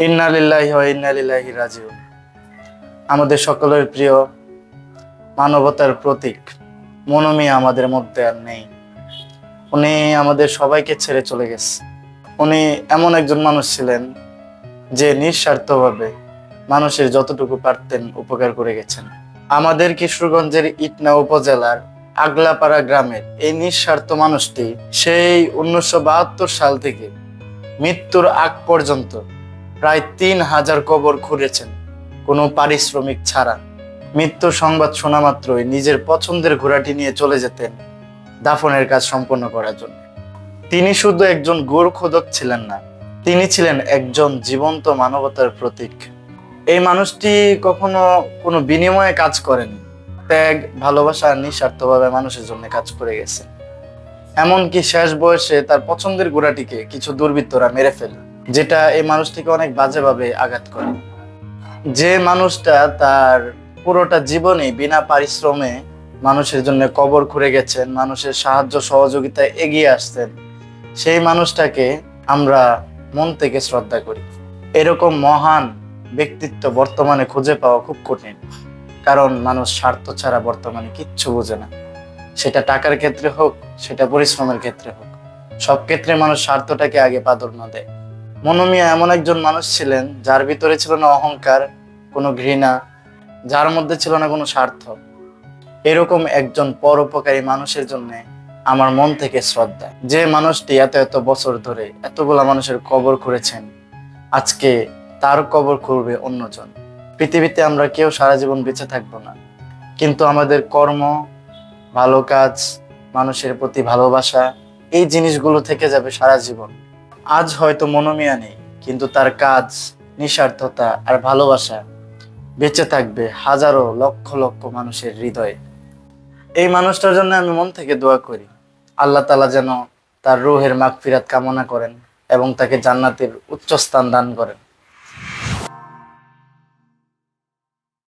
ইন্নালিল্লাহি ওয়া আমাদের সকলের প্রিয় মানবতার প্রতীক, মনমি আমাদের মধ্যে আর নেই। উনি আমাদের সবাইকে ছেড়ে চলে গেছে। উনি এমন একজন মানুষ ছিলেন যে নিঃস্বার্থভাবে মানুষের যতটুকু পারতেন উপকার করে গেছেন। আমাদের কিশোরগঞ্জের ইটনা উপজেলার আগলাপাড়া গ্রামের এই নিঃস্বার্থ মানুষটি সেই উনিশশো বাহাত্তর সাল থেকে মৃত্যুর আগ পর্যন্ত প্রায় তিন হাজার কবর খুঁড়েছেন, কোনো পারিশ্রমিক ছাড়া। মৃত্যুর সংবাদ শোনা মাত্রই নিজের পছন্দের ঘোড়াটি নিয়ে চলে যেতেন দাফনের কাজ সম্পন্ন করার জন্য। তিনি শুধু একজন গোর খোদক ছিলেন না, তিনি ছিলেন একজন জীবন্ত মানবতার প্রতীক। এই মানুষটি কখনো কোনো বিনিময়ে কাজ করেনি। ত্যাগ, ভালোবাসা, নিঃস্বার্থভাবে মানুষের জন্য কাজ করে গেছে। এমনকি শেষ বয়সে তার পছন্দের ঘোড়াটিকে কিছু দুর্বৃত্তরা মেরে ফেলে যেটা এই মানুষটিকে অনেক বাজেভাবে আঘাত করে। যে মানুষটা তার পুরোটা জীবনে বিনা পারিশ্রমে মানুষের জন্য কবর খুঁড়ে গেছেন, মানুষের সাহায্য সহযোগিতায় এগিয়ে আসতেন সেই মানুষটাকে আমরা মন থেকে শ্রদ্ধা করি। এরকম মহান ব্যক্তিত্ব বর্তমানে খুঁজে পাওয়া খুব কঠিন, কারণ মানুষ স্বার্থ ছাড়া বর্তমানে কিচ্ছু বোঝে না। সেটা টাকার ক্ষেত্রে হোক, সেটা পরিশ্রমের ক্ষেত্রে হোক, সব ক্ষেত্রে মানুষ স্বার্থটাকে আগে প্রাধান্য দেয়। মনোমিয়া এমন একজন মানুষ ছিলেন যার ভিতরে ছিল না অহংকার, কোনো ঘৃণা, যার মধ্যে ছিল না কোনো স্বার্থ। এরকম একজন পরোপকারী মানুষের জন্যে আমার মন থেকে শ্রদ্ধা। যে মানুষটি এত এত বছর ধরে এতগুলা মানুষের কবর করেছেন আজকে তার কবর করবে অন্যজন। পৃথিবীতে আমরা কেউ সারা জীবন বেঁচে থাকব না। কিন্তু আমাদের কর্ম, ভালো কাজ, মানুষের প্রতি ভালোবাসা, এই জিনিসগুলো থেকে যাবে সারা জীবন। আজ হয়তো মনোমিয়া নেই, কিন্তু তার কাজ, নিঃস্বার্থতা আর ভালোবাসা বেঁচে থাকবে হাজারো লক্ষ লক্ষ মানুষের হৃদয়ে। এই মানুষটার জন্য আমি মন থেকে দোয়া করি, আল্লাহ তালা যেন তার রুহের মাগফিরাত কামনা করেন এবং তাকে জান্নাতের উচ্চস্থান দান করেন।